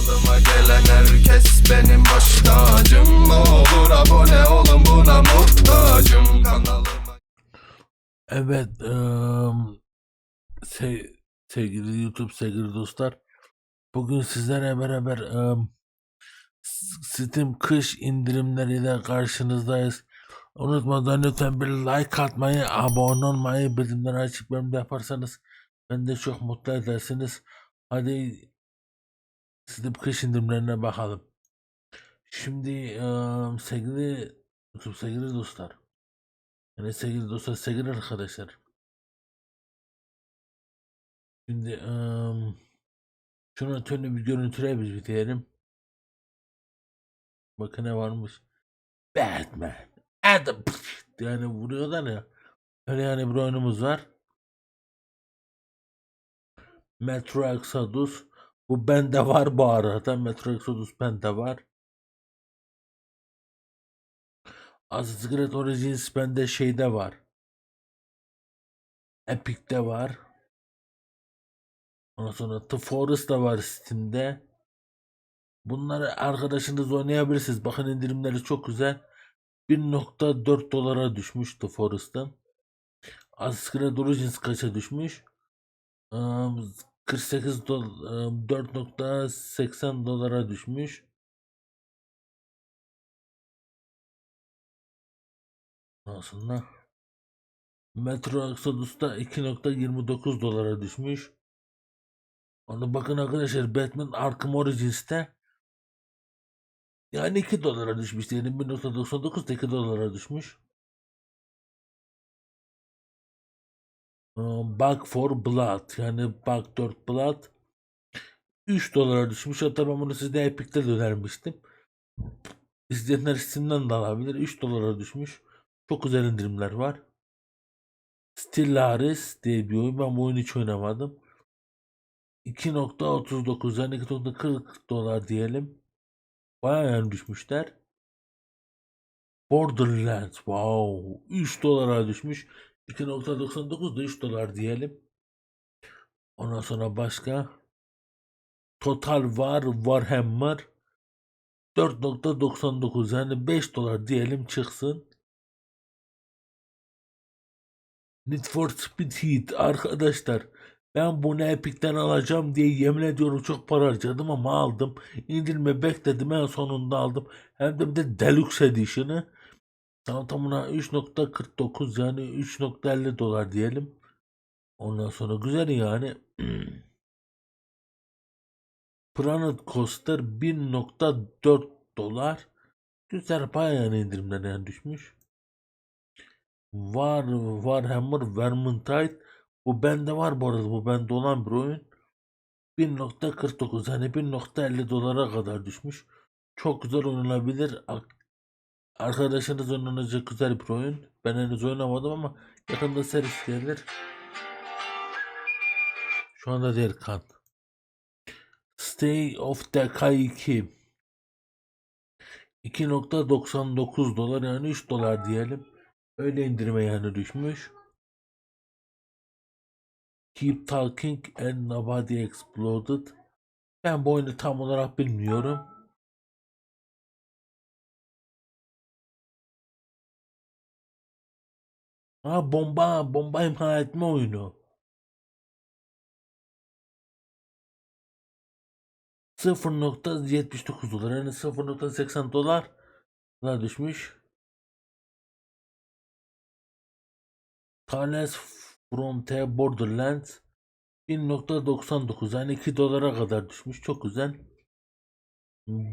Kanalıma gelen herkes benim baş tacım olur abone olun buna muhtacım Kanalıma Evet, eee, se- sevgili YouTube, sevgili dostlar. Bugün sizlerle beraber S- Steam kış indirimleriyle karşınızdayız. Unutmadan lütfen bir like atmayı, abone olmayı, bildirimleri açık bölümde yaparsanız beni de çok mutlu edersiniz. Hadi Steam kış indirimlerine bakalım. Şimdi eee, sevgili sevgili dostlar. Yani sevgili dostlar, sevgili arkadaşlar. Şimdi eee şunu tönü bir görüntüleyebiliriz bir diyelim. Bakın ne varmış. Batman. Adam. Yani vuruyorlar ya. Öyle yani bir oyunumuz var. Metro Exodus. Bu bende var bu arada. Metro Exodus bende var. Assassin's Creed Origins bende şeyde var. Epic'te var. Ondan sonra The Forest da var Steam'de. Bunları arkadaşınız oynayabilirsiniz. Bakın indirimleri çok güzel. 1.4 dolara düşmüş The Forest'ın. Assassin's Creed Origins kaça düşmüş? Eee, 48 dol eee, 4.80 dolara düşmüş. Aslında Metro Exodus'ta 2.29 dolara düşmüş. Onu bakın arkadaşlar Batman Arkham Origins'te yani 2 dolara düşmüş diyelim 1.99 da 2 dolara düşmüş. Bug for Blood yani Bug 4 Blood 3 dolara düşmüş. Hatta bunu sizde Epic'te de önermiştim. İsteyenler Steam'den de alabilir. 3 dolara düşmüş. Çok güzel indirimler var. Stellaris diye bir oyun. Ben bu oyunu hiç oynamadım. 2.39 yani 2.40 dolar diyelim. Bayağı yani düşmüşler. Borderlands wow 3 dolara düşmüş. 2.99 da 3 dolar diyelim. Ondan sonra başka Total War Warhammer 4.99 yani 5 dolar diyelim çıksın. Need for Speed Heat arkadaşlar ben bunu Epic'ten alacağım diye yemin ediyorum çok para harcadım ama aldım. İndirme bekledim en sonunda aldım. Hem de bir de Deluxe Edition'ı. Tamam tamına 3.49 yani 3.50 dolar diyelim. Ondan sonra güzel yani. Planet Coaster 1.4 dolar. Güzel bayağı yani indirimlerden düşmüş. Var Warhammer Vermintide. Bu bende var bu arada. Bu bende olan bir oyun. 1.49 yani 1.50 dolara kadar düşmüş. Çok güzel oynanabilir. Arkadaşınız oynanacak güzel bir oyun. Ben henüz oynamadım ama yakında servis gelir. Şu anda değil kan. Stay of Decay 2. 2.99 dolar yani 3 dolar diyelim. Öyle indirime yani düşmüş. Keep Talking and Nobody Exploded. Ben bu oyunu tam olarak bilmiyorum. Ha bomba bomba imha etme oyunu. 0.79 dolar yani 0.80 dolar da düşmüş. Thales Frontier Borderlands 1.99 yani 2 dolara kadar düşmüş. Çok güzel.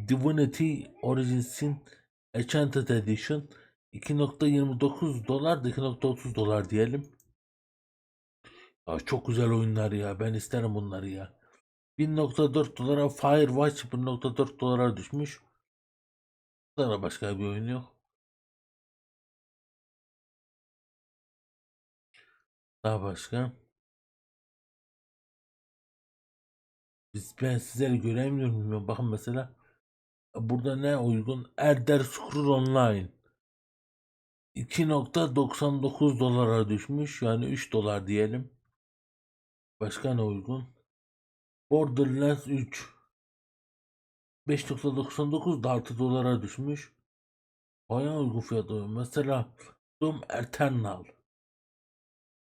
Divinity Origins'in Enchanted Edition 2.29 dolar da 2.30 dolar diyelim. Ya çok güzel oyunlar ya. Ben isterim bunları ya. 1.4 dolara Firewatch 1.4 dolara düşmüş. Daha başka bir oyun yok. Daha başka. Biz ben sizleri göremiyorum. Bakın mesela burada ne uygun? Elder Scroll Online 2.99 dolara düşmüş. Yani 3 dolar diyelim. Başka ne uygun? Borderlands 3 5.99 da 6 dolara düşmüş. Bayağı uygun fiyat oyun. Mesela Doom Eternal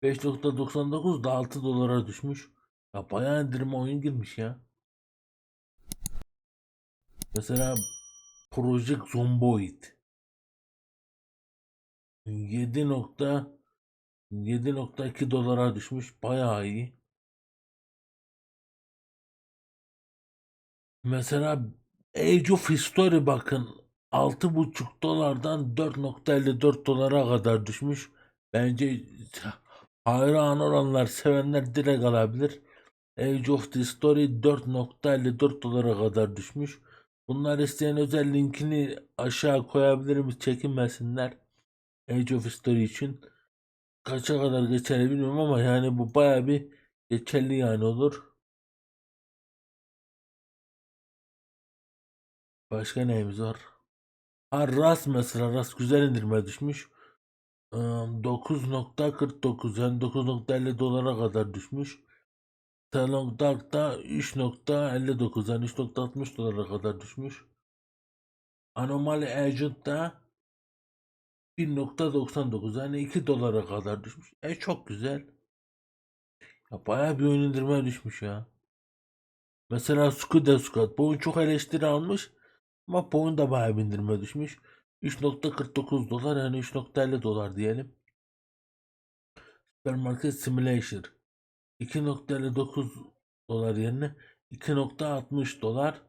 5.99 da 6 dolara düşmüş. Ya bayağı indirime oyun girmiş ya. Mesela Project Zomboid 7.7.2 dolara düşmüş. Bayağı iyi. Mesela Age of History bakın 6.5 dolardan 4.54 dolara kadar düşmüş. Bence hayran olanlar, sevenler direkt alabilir. Age of History 4.54 dolara kadar düşmüş. Bunlar isteyen özel linkini aşağı koyabilirim. Çekinmesinler. Age of History için. Kaça kadar geçer bilmiyorum ama yani bu baya bir geçerli yani olur. Başka neyimiz var? Ha Ras mesela Ras güzel indirime düşmüş. Eee, 9.49 yani 9.50 dolara kadar düşmüş. Talon Dark da 3.59 yani 3.60 dolara kadar düşmüş. Anomaly Agent da 1.99 yani 2 dolara kadar düşmüş. E çok güzel. Ya bayağı bir oyun indirime düşmüş ya. Mesela Scuda Squad. Bu oyun çok eleştiri almış. Ama bu oyun da bayağı bir indirime düşmüş. 3.49 dolar yani 3.50 dolar diyelim. Supermarket Simulator 2.59 dolar yerine 2.60 dolar.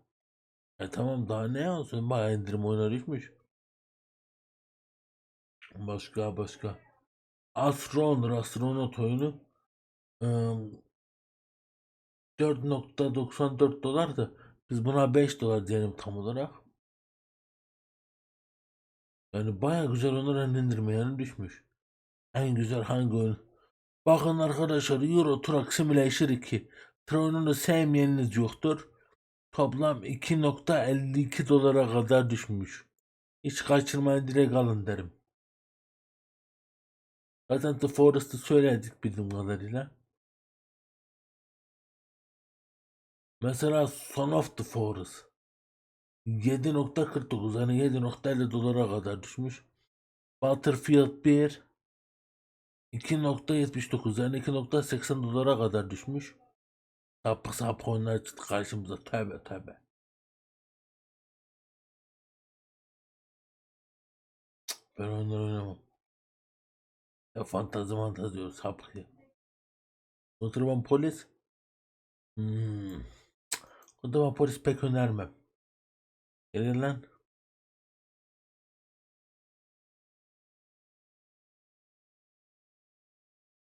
E tamam daha ne olsun bayağı indirim oyuna düşmüş. Başka başka. Astronaut, astronot oyunu ıı, 4.94 dolar da biz buna 5 dolar diyelim tam olarak. Yani baya güzel oyunlar indirme yani düşmüş. En güzel hangi oyun? Bakın arkadaşlar Euro Truck Simulator 2. Tır oyununu sevmeyeniniz yoktur. Toplam 2.52 dolara kadar düşmüş. Hiç kaçırmayın direkt alın derim. Zaten The Forest'ı söyledik bildiğim kadarıyla. Mesela Son of the Forest 7.49 yani 7.50 dolara kadar düşmüş. Battlefield 1 2.79 yani 2.80 dolara kadar düşmüş. Sapık sapık oyunlar çıktı karşımıza tövbe tövbe. Ben oyunlar oynamam. Ya fantazi fantazi diyor sapık ya. Oturman polis. Hmm. Oturman polis pek önermem. Gelin lan.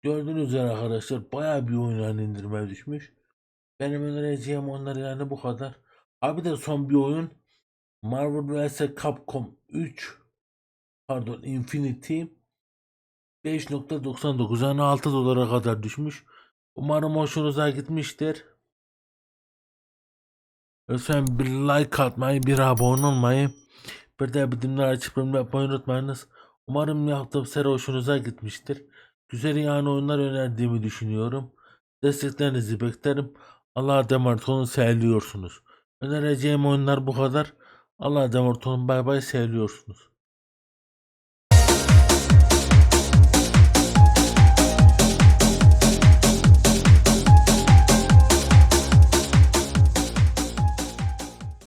Gördüğünüz üzere arkadaşlar bayağı bir oyunların indirime düşmüş. Benim önereceğim onlar yani bu kadar. Abi de son bir oyun. Marvel vs Capcom 3 pardon Infinity 5.99 yani 6 dolara kadar düşmüş. Umarım hoşunuza gitmiştir. Lütfen bir like atmayı, bir abone olmayı, bir de bildirimleri açıp yorum yapmayı unutmayınız. Umarım yaptığım seri hoşunuza gitmiştir. Güzel yani oyunlar önerdiğimi düşünüyorum. Desteklerinizi beklerim. Allah'a emanet olun, seviliyorsunuz. Önereceğim oyunlar bu kadar. Allah'a emanet olun, bay bay, seviliyorsunuz.